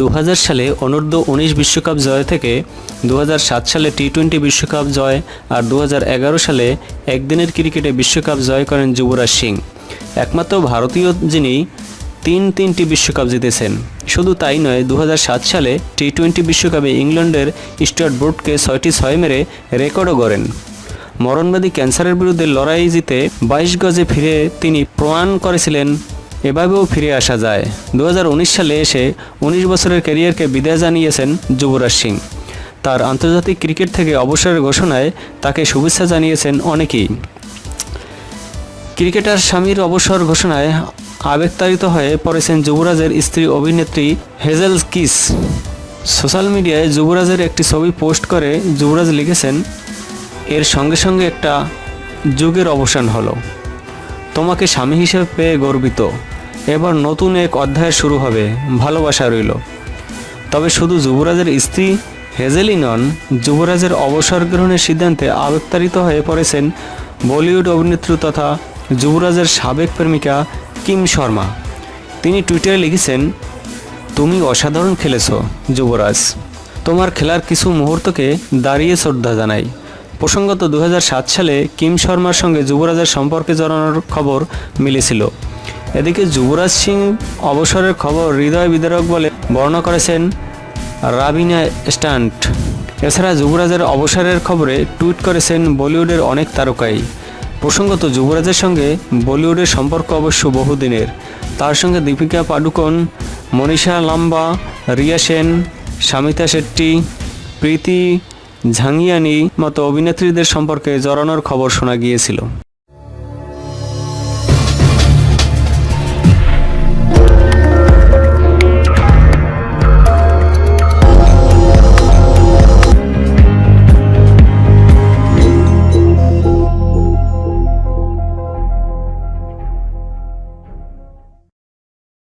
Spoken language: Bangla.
দু হাজার সালে অনূর্ধ্ব উনিশ বিশ্বকাপ জয় থেকে দু হাজার সাত সালে টি টোয়েন্টি বিশ্বকাপ জয় আর দু হাজার এগারো সালে একদিনের ক্রিকেটে বিশ্বকাপ জয় করেন যুবরাজ সিং। একমাত্র ভারতীয় যিনি তিন তিনটি বিশ্বকাপ জিতেছেন। শুধু তাই নয় দু সালে টি টোয়েন্টি বিশ্বকাপে ইংল্যান্ডের স্টুয়ার্ট বোর্ডকে ছয়টি ছয় মেরে রেকর্ডও গড়েন। মরণবাদী ক্যান্সারের বিরুদ্ধে লড়াই জিতে বাইশ গজে ফিরে তিনি প্রমাণ করেছিলেন এভাবেও ফিরে আসা যায়। দু হাজার উনিশ সালে এসে উনিশ বছরের ক্যারিয়ারকে বিদায় জানিয়েছেন যুবরাজ সিং। তার আন্তর্জাতিক ক্রিকেট থেকে অবসরের ঘোষণায় তাকে শুভেচ্ছা জানিয়েছেন অনেকেই। ক্রিকেটার স্বামীর অবসর ঘোষণায় আবেগতাড়িত হয়ে পড়েছেন যুবরাজের স্ত্রী অভিনেত্রী হেজেল কিস। সোশ্যাল মিডিয়ায় যুবরাজের একটি ছবি পোস্ট করে যুবরাজ লিখেছেন, এর সঙ্গে সঙ্গে একটা যুগের অবসান হলো। তোমাকে স্বামী হিসেবে পেয়ে গর্বিত। এবার নতুন এক অধ্যায় শুরু হবে, ভালোবাসা রইল। তবে শুধু যুবরাজের স্ত্রী হেজেলই নন, যুবরাজের অবসর গ্রহণের সিদ্ধান্তে আবেগতাড়িত হয়ে পড়েছেন বলিউড অভিনেত্রী তথা যুবরাজের সাবেক প্রেমিকা কিম শর্মা। তিনি টুইটারে লিখেছেন, তুমি অসাধারণ খেলেছ, যুবরাজ। তোমার খেলার কিছু মুহূর্তকে দাঁড়িয়ে শ্রদ্ধা জানাই। প্রসঙ্গত দু হাজার সাত সালে কিম শর্মার সঙ্গে যুবরাজের সম্পর্কে জড়ানোর খবর মিলেছিল। এদিকে যুবরাজ সিং অবসরের খবর হৃদয় বিদারক বলে বর্ণনা করেছেন রাবিনা স্টান্ট। এছাড়া যুবরাজের অবসরের খবরে টুইট করেছেন বলিউডের অনেক তারকাই। প্রসঙ্গত যুবরাজের সঙ্গে বলিউডের সম্পর্ক অবশ্য বহুদিনের। তার সঙ্গে দীপিকা পাডুকোন, মনীষা লাম্বা, রিয়া সেন, সামিতা শেট্টি, প্রীতি ঝাঙ্গিয়ানি মতো অভিনেত্রীদের সম্পর্কে জড়ানোর খবর শোনা গিয়েছিল।